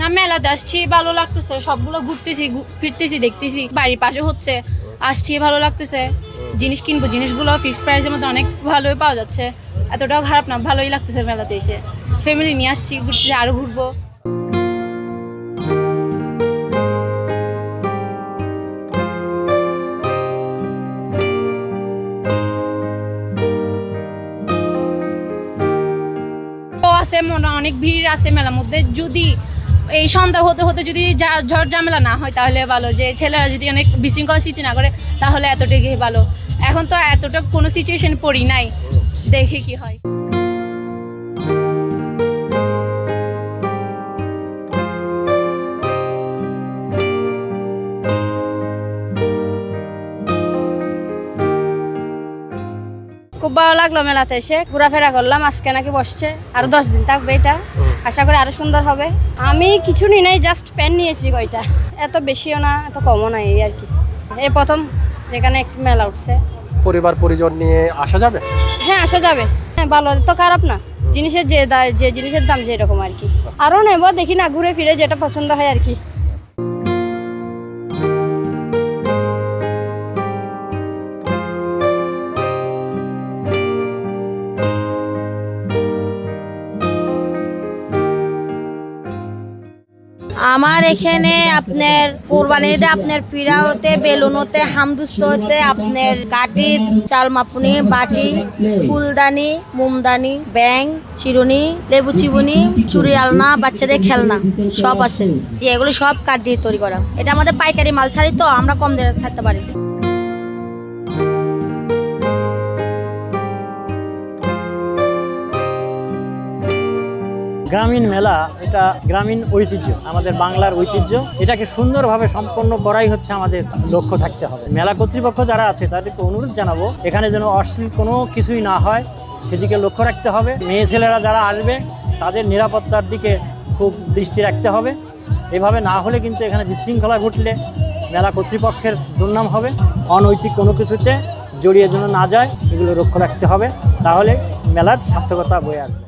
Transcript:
না মেলাতে আসছি, ভালো লাগতেছে। সবগুলো ঘুরতেছি ফিরতেছি, দেখতেছি। বাড়ির পাশে হচ্ছে, আসছি, ভালো লাগতেছে। জিনিস কিনবো, জিনিসগুলো ফিক্স প্রাইসের মধ্যে অনেক ভালোই পাওয়া যাচ্ছে। এতটাও খারাপ না, ভালোই লাগতেছে মেলাতে এসে। ফ্যামিলি নিয়ে আসছি, ঘুরতেছি আরও ঘুরবো। আছে, মনে অনেক ভিড় আছে মেলার মধ্যে। যদি এই সন্ধ্যা হতে হতে যদি ঝড় ঝামেলা না হয় তাহলে ভালো, যে ছেলেরা যদি অনেক বিশৃঙ্খলা সৃষ্টি না করে তাহলে এতটুকু ভালো। এখন তো এতটা কোনো সিচুয়েশন পড়ি নাই, দেখি কি হয়। খুব ভালো লাগল মেলাতে এসে, ঘোরাফেরা করলাম, আজকে নাকি বসছে, আর দশ দিন থাকবে এটা। আশা করি আরও সুন্দর হবে। আমি কিছু নি নাই জাস্ট প্যান নিয়েছি কয়টা। এত বেশিও না এত কমও নাই এই আর কি। এ প্রথম এখানে একটু মেলা উঠছে। পরিবার পরিজন নিয়ে আসা যাবে? হ্যাঁ আসা যাবে। হ্যাঁ ভালো। তো খারাপ না। জিনিসের যে যে জিনিসের দাম যেরকম আর কি। আরও নেব দেখি না ঘুরে ফিরে যেটা পছন্দ হয় আর কি। আমার এখানে আপনার কোরবানিতে আপনার পিড়া হতে, বেলুন হতে, হামদুস্ত হতে, আপনার কাটি চাল মাপুনি বাটি, ফুলদানি, মোমদানি ব্যাং চিরুনি, লেবু চিবুনি, চুরি আলনা, বাচ্চাদের খেলনা, সব আছে। এগুলো সব কাঠ দিয়ে তৈরি করা। এটা আমাদের পাইকারি মাল ছাড়ি তো আমরা কম দামে ছাড়তে পারি। গ্রামীণ মেলা, এটা গ্রামীণ ঐতিহ্য, আমাদের বাংলার ঐতিহ্য। এটাকে সুন্দরভাবে সম্পন্ন করাই হচ্ছে আমাদের লক্ষ্য থাকতে হবে। মেলা কর্তৃপক্ষ যারা আছে, তাদেরকে অনুরোধ জানাব, এখানে যেন অশ্লীল কোনো কিছুই না হয়, সেদিকে লক্ষ্য রাখতে হবে। মেয়ে ছেলেরা যারা আসবে, তাদের নিরাপত্তার দিকে খুব দৃষ্টি রাখতে হবে। এভাবে না হলে কিন্তু এখানে বিশৃঙ্খলা ঘটলে মেলা কর্তৃপক্ষের দুর্নাম হবে। অনৈতিক কোনো কিছুতে জড়িয়ে যেন না যায়, এগুলো লক্ষ্য রাখতে হবে। তাহলে মেলার সার্থকতা বয়ে আসবে।